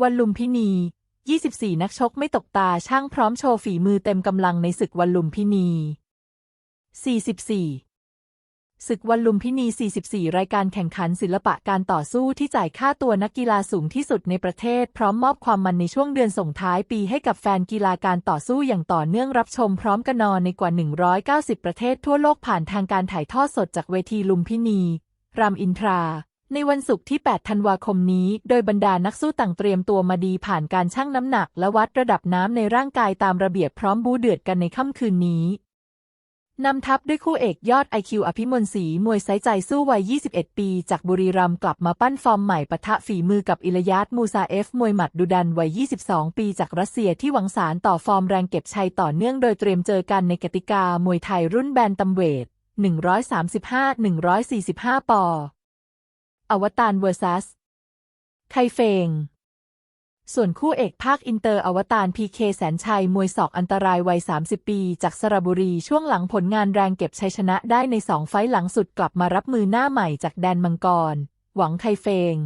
วันลุมพินี 24 นักชกไม่ตกตาช่างพร้อมโชว์ฝีมือเต็มกำลังในศึกวันลุมพินี 44 ศึกวันลุมพินี 44 รายการแข่งขันศิลปะการต่อสู้ที่จ่ายค่าตัวนักกีฬาสูงที่สุดในประเทศ พร้อมมอบความมันในช่วงเดือนส่งท้ายปีให้กับแฟนกีฬาการต่อสู้อย่างต่อเนื่องรับชมพร้อมกันนอนในกว่า 190 ประเทศทั่วโลกผ่านทางการถ่ายทอดสดจากเวทีลุมพินี รามอินทรา ในวันศุกร์ที่ 8 ธันวาคมนี้ โดยบรรดานักสู้ต่างเตรียมตัวมาดีผ่านการชั่งน้ำหนัก และวัดระดับน้ำในร่างกายตามระเบียบพร้อมบูเดือดกันในค่ำคืนนี้นำทัพด้วยคู่เอกยอดไอคิวอภิมลศรีมวยไซใจสู้วัย 21 ปี จากบุรีรัมย์กลับมาปั้นฟอร์มใหม่ปะทะฝีมือกับอิลยัตมูซาเอฟ มวยหมัดดุดันวัย 22 ปีจากรัสเซียที่หวังสารต่อฟอร์มแรงเก็บชัยต่อเนื่องโดยเตรียมเจอกันในกติกามวยไทยรุ่นแบนตัมเวท 135-145 ปอ อวตารเวอร์ซัสไคเฟง ส่วนคู่เอกภาคอินเตอร์อวตารพีเคแสนชัย มวยศอกอันตรายวัย 30 ปี จากสระบุรีช่วงหลังผลงานแรงเก็บชัยชนะได้ในสองไฟต์หลังสุดกลับมารับมือหน้าใหม่จากแดนมังกร หวังไคเฟง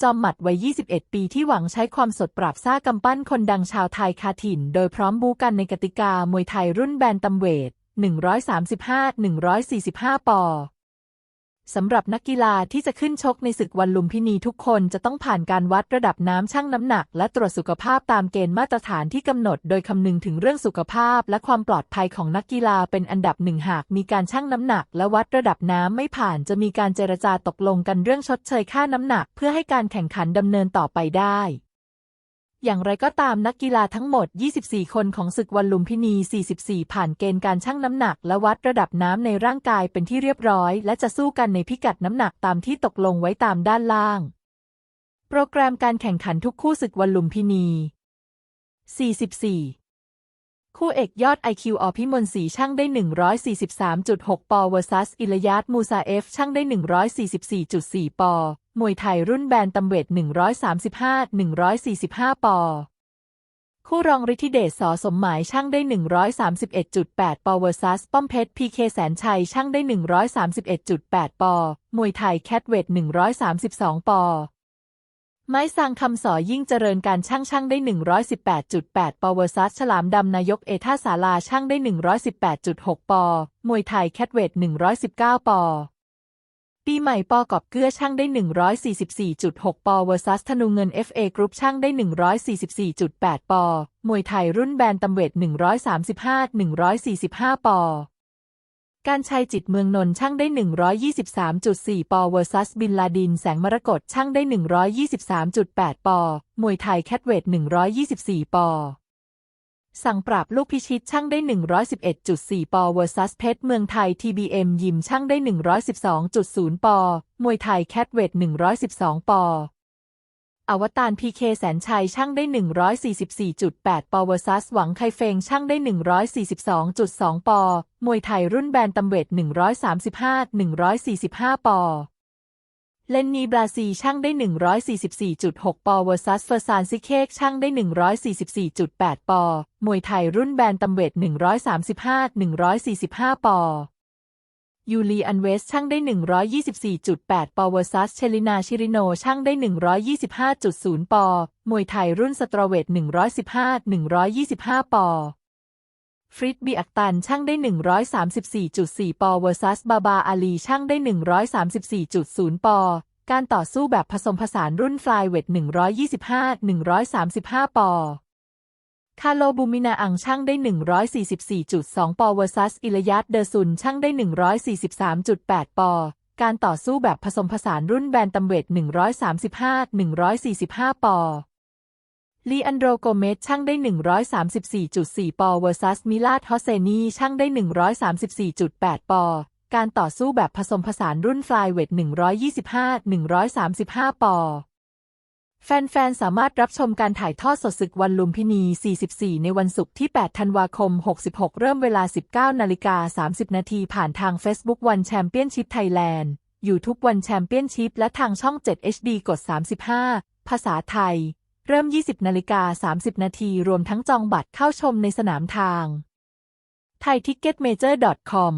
จอมหมัดวัย 21 ปีที่หวังใช้ความสดปราบซ่ากำปั้นคนดังชาวไทยคาถิ่น โดยพร้อมบูกันในกติกามวยไทยรุ่นแบนตัมเวท135-145 ปอ สำหรับนักกีฬาที่จะขึ้นชกในศึกวันลุมพินีทุกคนจะต้องผ่านการวัดระดับน้ำชั่งน้ำหนัก และตรวจสุขภาพตามเกณฑ์มาตรฐานที่กำหนด โดยคำนึงถึงเรื่องสุขภาพ และความปลอดภัยของนักกีฬาเป็นอันดับหนึ่งหาก มีการชั่งน้ำหนัก และวัดระดับน้ำไม่ผ่านจะมีการเจรจาตกลงกันเรื่องชดเชยค่าน้ำหนัก เพื่อให้การแข่งขันดำเนินต่อไปได้ อย่างไรก็ตามนักกีฬาทั้งหมด 24 คนของศึกวันลุมพินี 44 ผ่านเกณฑ์การชั่งน้ำหนักและวัดระดับน้ำในร่างกายเป็นที่เรียบร้อย และจะสู้กันในพิกัดน้ำหนักตามที่ตกลงไว้ตามด้านล่าง โปรแกรมการแข่งขันทุกคู่ศึกวันลุมพินี 44 คู่เอกยอด IQ อพิมลศรีช่างได้ 143.6 ปอเวอร์ซัสอิลยัตมูซาเอฟช่างได้ 144.4 ปอ มวยไทยรุ่นแบนตัมเวท 135-145 ปอ คู่รองฤทธิเดชสอสมหมายช่างได้ 131.8 ปอเวอร์ซัสป้อมเพชรพีเคแสนชัยช่างได้ 131.8 ปอ มวยไทยแคทเวท 132 ปอ ไม้สังคำสอยิ่งเจริญการช่างช่างได้ 118.8ปอวซัสฉลามดำนายกเอท่าสาลาช่างได้ 118.6 ปอ มวยไทยแคทเวท 119 ปอ ปีใหม่ปอกอบเกื้อช่างได้ 144.6 ปอเวอร์ซัสธนูเงิน FA กรุ๊ปช่างได้ 144.8 ปอ มวยไทยรุ่นแบนตัมเวท 135-145 ปอ การชัยจิตเมืองนนท์ช่างได้ 123.4 ปอเวอร์ซัสบินลาดิน แสงมรกตช่างได้ 123.8 ปอ มวยไทยแคทเวท 124 ปอ สั่งปราบลูกพิชิตช่างได้ 111.4 ปอเวอร์ซัสเพชรเมืองไทย TBM ยิมช่างได้ 112.0 ปอ มวยไทยแคทเวท 112 ปอ อวตารพีเคแสนชัยช่างได้ 144.8 ปอเวอร์ซัสหวังไคเฟงช่างได้ 142.2 ปอ มวยไทยรุ่นแบนตัมเวท 135-145 ปอ เลนนีบราซีช่างได้ 144.6 ปอเวอร์ซัสเฟอร์ซานซิเคกช่างได้ 144.8 ปอ มวยไทยรุ่นแบนตัมเวท 135-145 ปอ ยูรีอันเวสช่างได้ 124.8 ปอวอร์ซัส เชลินาชิริโนช่างได้ 125.0 ปอ มวยไทยรุ่นสตรเวท 115-125 ปอ ฟริดบีอักตันช่างได้ 134.4 ปอเวอร์ซัส บาบาอาลีช่างได้ 134.0 ปอ การต่อสู้แบบผสมผสานรุ่นฟลายเวท 125-135 ปอ คาโลบูมินาอังช่างได้ 144.2 ปอเวอร์ซัสอิลยัตเดอร์ซุนช่างได้ 143.8 ปอ การต่อสู้แบบผสมผสานรุ่นแบนตัมเวท 135-145 ปอลีอันโดโกเมสช่างได้ 134.4 ปอเวอร์ซัสมิลาดฮอเซนีช่างได้ 134.8 ปอ การต่อสู้แบบผสมผสานรุ่นฟลายเวท 125-135 ปอ แฟนๆ สามารถรับชมการถ่ายทอดสดศึกวันลุมพินี 44 ในวันศุกร์ที่ 8 ธันวาคม 66 เริ่มเวลา 19 นาฬิกา 30 นาทีผ่านทาง Facebook One Championship Thailand YouTube One Championship และทางช่อง 7 HD กด 35 ภาษาไทย เริ่ม 20 นาฬิกา 30 นาทีรวมทั้งจองบัตรเข้าชมในสนามทาง thaiticketmajor.com